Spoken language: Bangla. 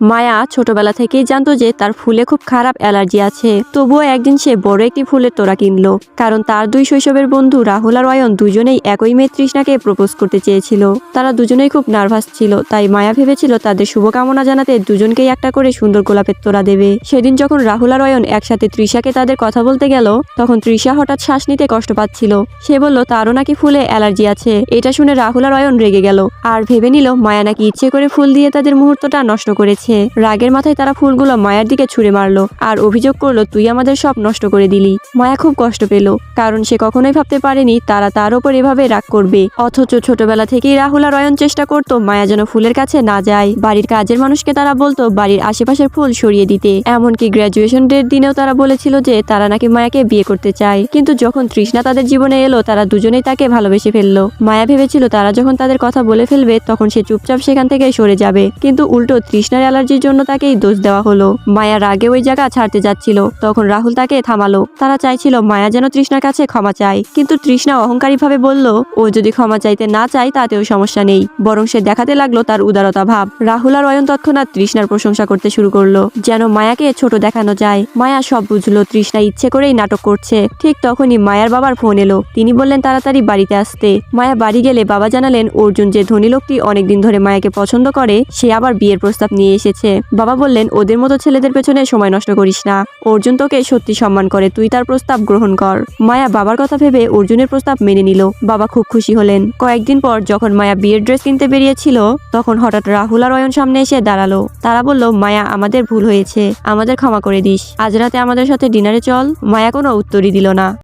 মায়া ছোটবেলা থেকেই জানতো যে তার ফুলে খুব খারাপ অ্যালার্জি আছে। তবুও একদিন সে বড় একটি ফুলের তোড়া কিনলো। কারণ তার দুই শৈশবের বন্ধু রাহুল আর অয়ন দুজনেই একই মেয়ে তৃষ্ণাকে প্রপোজ করতে চেয়েছিল। তারা দুজনেই খুব নার্ভাস ছিল, তাই মায়া ভেবেছিল তাদের শুভকামনা জানাতে দুজনকেই একটা করে সুন্দর গোলাপের তোড়া দেবে। সেদিন যখন রাহুল আর অয়ন একসাথে তৃষাকে তাদের কথা বলতে গেল, তখন তৃষা হঠাৎ শ্বাস নিতে কষ্ট পাচ্ছিল। সে বলল, তারও নাকি ফুলে অ্যালার্জি আছে? এটা শুনে রাহুল আর অয়ন রেগে গেল। আর ভেবে নিল, মায়া নাকি ইচ্ছে করে ফুল দিয়ে তাদের মুহূর্তটা নষ্ট করেছে। রাগের মাথায় তারা ফুলগুলো মায়ার দিকে ছুঁড়ে মারলো আর অভিযোগ করল, তুই আমাদের সব নষ্ট করে দিলি। মায়া খুব কষ্ট পেল, কারণ সে কখনোই ভাবতে পারেনি তারা তার ওপর এভাবে রাগ করবে। অথচ ছোটবেলা থেকেই রাহুল আর অয়ন চেষ্টা করতো মায়া যেন ফুলের কাছে না যায়। বাড়ির কাজের মানুষকে তারা বলতো, বাড়ির আশেপাশের ফুল সরিয়ে দিতে। এমনকি গ্র্যাজুয়েশন ডের দিনেও তারা বলেছিল যে তারা নাকি মায়াকে বিয়ে করতে চায়। কিন্তু যখন তৃষ্ণা তাদের জীবনে এলো, তারা দুজনেই তাকে ভালোবেসে ফেলল। মায়া ভেবেছিল তারা যখন তাদের কথা বলে ফেলবে, তখন সে চুপচাপ সেখান থেকে সরে যাবে। কিন্তু উল্টো তৃষ্ণার অ্যালার্জির জন্য তাকেই দোষ দেওয়া হলো। মায়া রাগে ওই জায়গা ছাড়তে যাচ্ছিল। তখন রাহুল তাকে থামালো। তারা চাইছিল মায়া যেন তৃষ্ণার কাছে ক্ষমা চায়। কিন্তু তৃষ্ণা অহংকারী ভাবে বলল, ও যদি ক্ষমা চাইতে না চায়, তাতেও সমস্যা নেই। বরং সে দেখাতে লাগল তার উদারতা ভাব। রাহুল আর অয়ন তৎক্ষণাৎ তৃষ্ণার প্রশংসা করতে শুরু করল, যেন মায়াকে ছোট দেখানো যায়। মায়া সব বুঝলো, তৃষ্ণা ইচ্ছে করেই নাটক করছে। ঠিক তখনই মায়ার বাবার ফোন এলো। তিনি বললেন, তাড়াতাড়ি বাড়িতে আসতে। মায়া বাড়ি গেলে বাবা জানালেন, অর্জুন যে ধনী লোকটি অনেকদিন ধরে মায়াকে পছন্দ করে, সে আবার বিয়ের প্রস্তাব নিয়ে এসেছে। বাবা বললেন, ওদের মতো ছেলেদের পেছনে সময় নষ্ট করিস না। অর্জুন তোকে সত্যি সম্মান করে। তুই তার প্রস্তাব গ্রহণ কর। মায়া বাবার কথা ভেবে অর্জুনের প্রস্তাব মেনে নিল। বাবা খুব খুশি হলেন। কয়েকদিন পর যখন মায়া বিয়ের ড্রেস কিনতে বেরিয়েছিল, তখন হঠাৎ রাহুল আর অয়ন সামনে এসে দাঁড়াল। তারা বলল, মায়া, আমাদের ভুল হয়েছে। আমাদের ক্ষমা করে দিস। আজ রাতে আমাদের সাথে ডিনারে চল। মায়া কোনো উত্তরই দিল না।